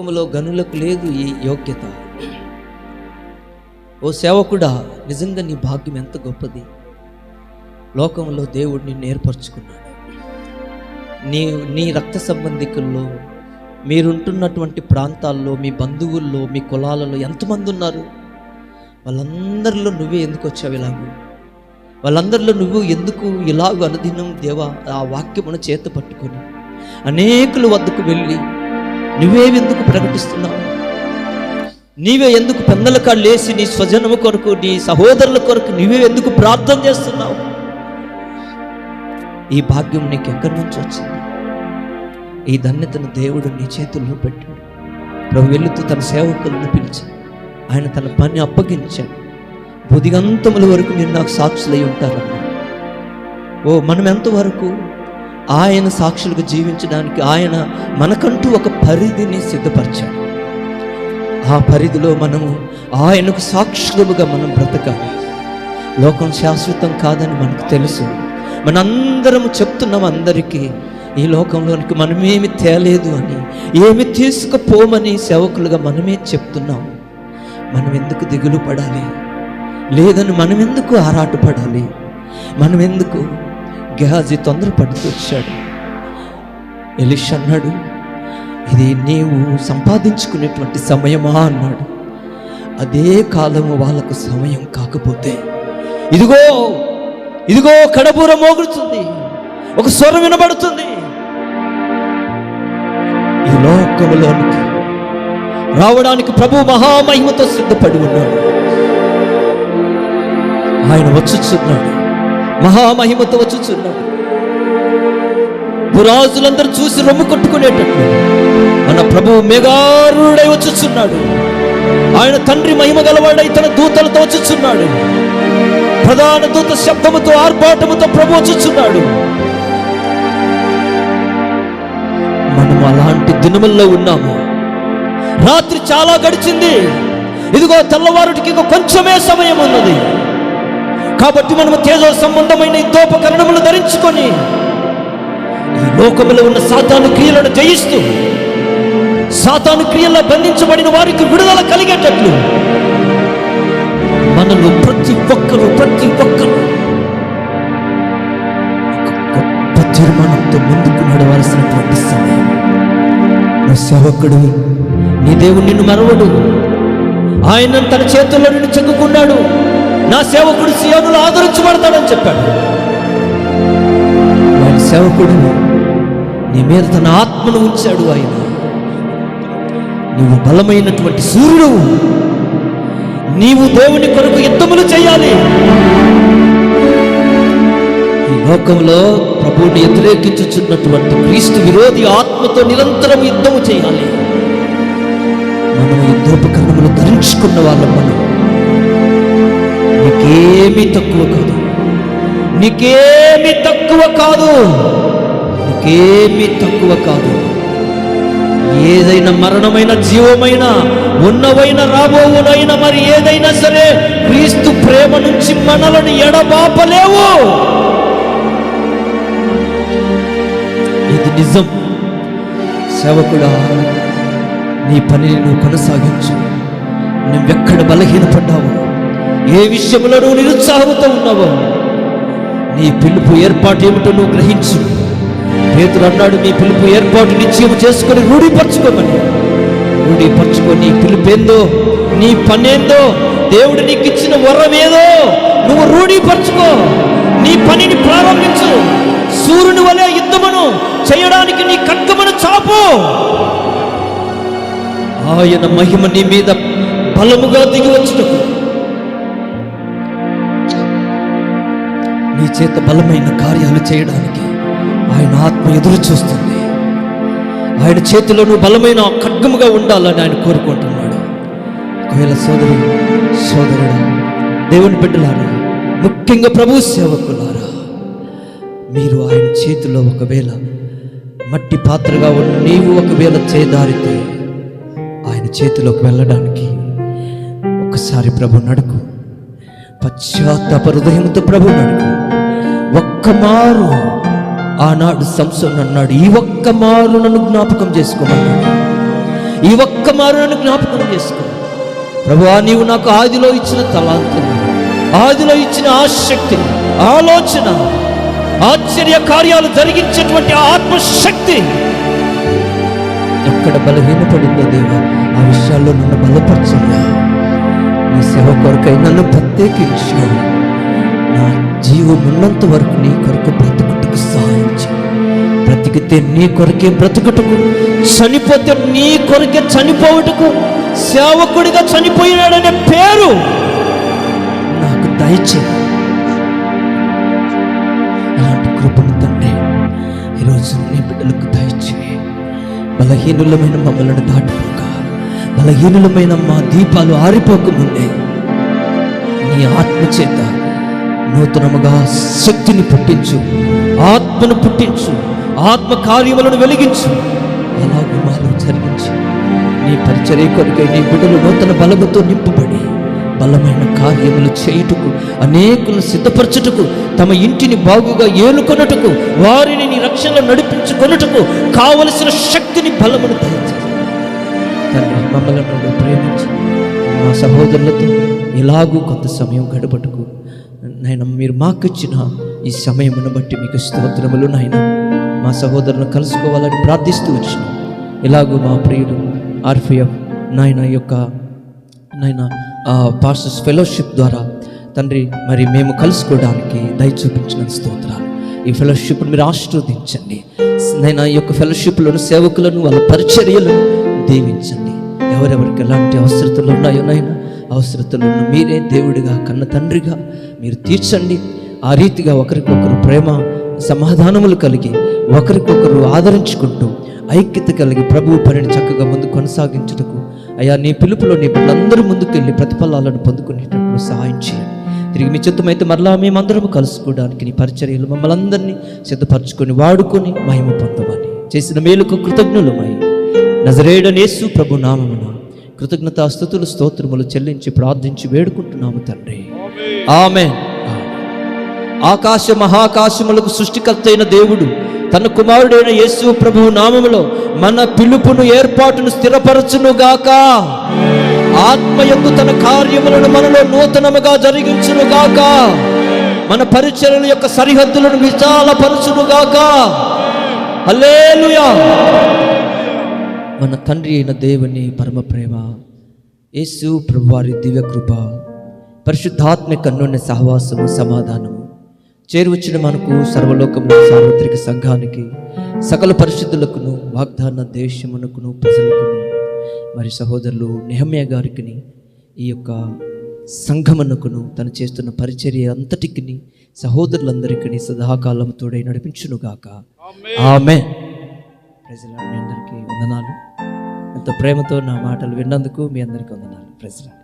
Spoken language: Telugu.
లోకములో గనులకు లేదు ఈ యోగ్యత. ఓ సేవకుడా నిజంగా నీ భాగ్యం ఎంత గొప్పది. లోకంలో దేవుడు నిన్ను ఏర్పరచుకున్నాడు. నీ నీ రక్త సంబంధికుల్లో మీరుంటున్నటువంటి ప్రాంతాల్లో మీ బంధువుల్లో మీ కులాలలో ఎంతమంది ఉన్నారు? వాళ్ళందరిలో నువ్వే ఎందుకు వచ్చావు ఇలాగూ? వాళ్ళందరిలో నువ్వు ఎందుకు ఇలాగ అనుదినం దేవా ఆ వాక్యమును చేత పట్టుకొని అనేకుల వద్దకు వెళ్ళి నువ్వేవెందుకు ప్రకటిస్తున్నావు? నీవే ఎందుకు పెందల కాళ్ళు లేసి నీ స్వజనము కొరకు నీ సహోదరుల కొరకు నీవే ఎందుకు ప్రార్థన చేస్తున్నావు? ఈ భాగ్యం నీకు ఎక్కడి నుంచి వచ్చింది? ఈ ధన్యతను దేవుడు నీ చేతుల్లో పెట్టాడు. ప్రభు వెళుతూ తన సేవకులను పిలిచి ఆయన తన పని అప్పగించాడు. బుదిగంతముల వరకు మీరు నాకు సాక్షులై ఉంటారన్నా ఓ మనం ఎంతవరకు ఆయన సాక్షులకు జీవించడానికి ఆయన మనకంటూ ఒక పరిధిని సిద్ధపరిచాడు. ఆ పరిధిలో మనము ఆయనకు సాక్షులుగా మనం బ్రతకాలి. లోకం శాశ్వతం కాదని మనకు తెలుసు. మనందరం చెప్తున్నాం అందరికీ ఈ లోకంలోనికి మనమేమి తేలేదు అని ఏమి తీసుకుపోమని సేవకులుగా మనమే చెప్తున్నాం. మనం ఎందుకు దిగులు పడాలి లేదని మనం ఎందుకు ఆరాటపడాలి? మనం ఎందుకు గెహాజీ తొందరపడుతూ వచ్చాడు. ఎలిష్ అన్నాడు ఇది నీవు సంపాదించుకునేటువంటి సమయమా? అన్నాడు. అదే కాలము వాళ్ళకు సమయం కాకపోతే. ఇదిగో ఇదిగో కడపూర మోగుతుంది ఒక స్వరం వినబడుతుంది. ఈ లోకములోనికి రావడానికి ప్రభు మహామహిమతో సిద్ధపడి ఉన్నాడు. ఆయన వచ్చుచున్నాడు మహామహిమతో వచ్చుచున్నాడు. పురాజులందరూ చూసి రొమ్ము కొట్టుకునేటట్టు మన ప్రభు మెగారుడై వచ్చుచున్నాడు. ఆయన తండ్రి మహిమ గలవాడై తన దూతలతో వచ్చుచున్నాడు. ప్రధాన దూత శబ్దముతో ఆర్భాటముతో ప్రభు వచ్చుచున్నాడు. మనం అలాంటి దినముల్లో ఉన్నాము. రాత్రి చాలా గడిచింది. ఇదిగో తెల్లవారుటికి ఇంకా కొంచెమే సమయం ఉన్నది కాబట్టి మనము తేజో సంబంధమైన యుద్ధోపకరణములు ధరించుకొని ఈ లోకములో ఉన్న సాతాను క్రియలను జయిస్తూ సాతాను క్రియల్లో బంధించబడిన వారికి విడుదల కలిగేటట్లు మనలో ప్రతి ఒక్కరు ప్రతి ఒక్కరు గొప్ప తీర్మానంతో ముందుకు నడవలసినటువంటి సమయం. నా సేవకుడు నీ దేవుడు నిన్ను మరవడు. ఆయన తన చేతుల్లో నిన్ను చెక్కుకున్నాడు. నా సేవకుడు సియోనులు ఆదరించబడతాడని చెప్పాడు. ఆయన సేవకుడు నీ మీద తన ఆత్మను ఉంచాడు ఆయన. నువ్వు బలమైనటువంటి సూర్యుడు నీవు దేవుని కొరకు యుద్ధములు చేయాలి. ఈ లోకంలో ప్రభువుని వ్యతిరేకించుచున్నటువంటి క్రీస్తు విరోధి ఆత్మతో నిరంతరం యుద్ధము చేయాలి. మనం యుద్ధోపకరణములు ధరించుకున్న వాళ్ళం మనం. నీకేమి తక్కువ కాదు. నీకేమీ తక్కువ కాదు. నీకేమీ తక్కువ కాదు. ఏదైనా మరణమైన జీవమైన ఉన్నవైన రాబోవునైనా మరి ఏదైనా సరే క్రీస్తు ప్రేమ నుంచి మనలను ఎడబాపలేవు. ఇది నిజం. సేవకుడా నీ పనిని నువ్వు కొనసాగించు. నువ్వెక్కడ బలహీనపడ్డావు ఏ విషయంలో నువ్వు నిరుత్సాహంతో ఉన్నావో? నీ పిలుపు ఏర్పాటు ఏమిటో నువ్వు గ్రహించు. పేతులు అన్నాడు నీ పిలుపు ఏర్పాటు నిశ్చయం చేసుకొని రూఢీపరచుకోమని. రూఢీపరచుకో నీ పిలుపేందో? నీ పనేందో? దేవుడు నీకు ఇచ్చిన వరం ఏదో నువ్వు రూఢీపరచుకో. నీ పనిని ప్రారంభించు. సూర్యుని వలె యుద్ధమును చేయడానికి నీ కక్కమను చాపు. ఆయన మహిమ నీ మీద బలముగా దిగి వచ్చుటకు నీ చేత బలమైన కార్యాలు చేయడానికి ఆయన ఆత్మ ఎదురు చూస్తుంది. ఆయన చేతిలో నువ్వు బలమైన ఖడ్గముగా ఉండాలని ఆయన కోరుకుంటున్నాడు. ఒకవేళ సోదరుడు సోదరుడు దేవుని బిడ్డలారా ముఖ్యంగా ప్రభు సేవకులారా మీరు ఆయన చేతిలో ఒకవేళ మట్టి పాత్రగా ఉన్న నీవు ఒకవేళ చేదారితే ఆయన చేతిలోకి వెళ్ళడానికి ఒకసారి ప్రభు నడుకు. పశ్చాత్తాప హృదయంతో ప్రభు ఒక్క మారు ఆనాడు సంసం అన్నాడు. ఈ ఒక్క మారు నన్ను జ్ఞాపకం చేసుకోమన్నాడు. ఈ ఒక్క మారు నన్ను జ్ఞాపకం చేసుకో. ప్రభువా నీవు నాకు ఆదిలో ఇచ్చిన తలాంతులు ఆదిలో ఇచ్చిన ఆశక్తి ఆలోచన ఆశ్చర్య కార్యాలు జరిగించేటువంటి ఆత్మశక్తి ఎక్కడ బలహీనపడిందో దేవా ఆ విషయాల్లో నన్ను బలపరచయ్యా నీ సేవ కొరకై నన్ను ప్రత్యేకించావు నా జీవం ఉన్నంత వరకు నీ కొరకు బ్రతుకుటకు సహాయం బ్రతికితే నీ కొరకే బ్రతుకుటకు చనిపోతే నీ కొరకే చనిపోవుటకు సేవకుడిగా చనిపోయినాడనే పేరు నాకు దయచే అలాంటి కృపను తండ్రి ఈరోజు నీ బిడ్డలకు దయచే బలహీనులమైన మమ్మల్ని దాటిపోక బలహీనులమైన మా దీపాలు ఆరిపోకముందే. నీ ఆత్మ చేత నూతనముగా శక్తిని పుట్టించు ఆత్మను పుట్టించు ఆత్మ కార్యములను వెలిగించు. అలాగే మాలో జరిగించు. నీ పరిచర్య కొరకై నీ బిడ్డలు నూతన బలముతో నింపబడి బలమైన కార్యములు చేయుటకు అనేకులను సిద్ధపరచుటకు తమ ఇంటిని బాగుగా ఏలుకొనుటకు వారిని నీ రక్షణలో నడిపించుకొనుటకు కావలసిన శక్తిని బలమును దయచేసి మమ్మల్ని నువ్వు ప్రేమించి. మా సహోదరులతో ఇలాగూ కొంత సమయం గడపటకు. నాయన మీరు మాకు ఇచ్చిన ఈ సమయమును బట్టి మీకు స్తోత్రములు నాయన. మా సహోదరులను కలుసుకోవాలని ప్రార్థిస్తూ వచ్చిన. ఇలాగూ మా ప్రియుడు ఆర్ఫిఎఫ్ నాయన యొక్క నాయన పాస్టర్స్ ఫెలోషిప్ ద్వారా తండ్రి మరి మేము కలుసుకోవడానికి దయ చూపించిన స్తోత్రాలు. ఈ ఫెలోషిప్ను మీరు ఆశీర్వదించండి. నేను ఈ యొక్క ఫెలోషిప్లను సేవకులను వాళ్ళ పరిచర్యలను దీవించండి. ఎవరెవరికి ఎలాంటి అవసరతలు ఉన్నాయో నాయన అవసరతలను మీరే దేవుడిగా కన్న తండ్రిగా మీరు తీర్చండి. ఆ రీతిగా ఒకరికొకరు ప్రేమ సమాధానములు కలిగి ఒకరికొకరు ఆదరించుకుంటూ ఐక్యత కలిగి ప్రభువు పనిని చక్కగా ముందు కొనసాగించుటకు అయ్యా నీ పిలుపులో నీ పిల్లలందరూ ముందుకెళ్ళి ప్రతిఫలాలను పొందుకునేటప్పుడు సహాయం చేయండి. తిరిగి మీ చిత్తమైతే మరలా మేమందరం కలుసుకోవడానికి నీ పరిచర్యలు మమ్మల్ని అందరినీ సిద్ధపరచుకొని వాడుకొని మహిమ పొందమని చేసిన మేలుకు కృతజ్ఞులమై నజరేడనేసు ప్రభు నామమున కృతజ్ఞత స్థుతులు స్తోత్రములు చెల్లించి ప్రార్థించి వేడుకుంటున్నాము తండ్రి. ఆమె ఆకాశ మహాకాశములకు సృష్టికర్త అయిన దేవుడు తన కుమారుడైన యేసు ప్రభు నామములో మన పిలుపును ఏర్పాటును స్థిరపరచునుగాక యొక్క తన కార్యములను మనలో నూతనముగా జరిగించునుగాక మన పరిచర్యల యొక్క సరిహద్దులను విశాలపరచునుగాక అల్లేలుయా మన తండ్రి అయిన దేవుని పరమ ప్రేమ యేసు ప్రభువారి దివ్య కృప పరిశుద్ధాత్మిక అన్యోన్య సహవాసము సమాధానము. చేరువచ్చిన మనకు సర్వలోకంలో సార్వత్రిక సంఘానికి సకల పరిశుద్ధులకును వాగ్దాన దేశమునకును ప్రజలకును మరి సహోదరులు నెహమ్య గారికి ఈ యొక్క సంఘమునకును తను చేస్తున్న పరిచర్య అంతటికి సహోదరులందరికీ సదాకాలం తోడై నడిపించునుగాక. ఆమె ప్రజల మీ అందరికీ వందనాలు. ఎంతో ప్రేమతో నా మాటలు విన్నందుకు మీ అందరికీ వందనాలు. ప్రజలు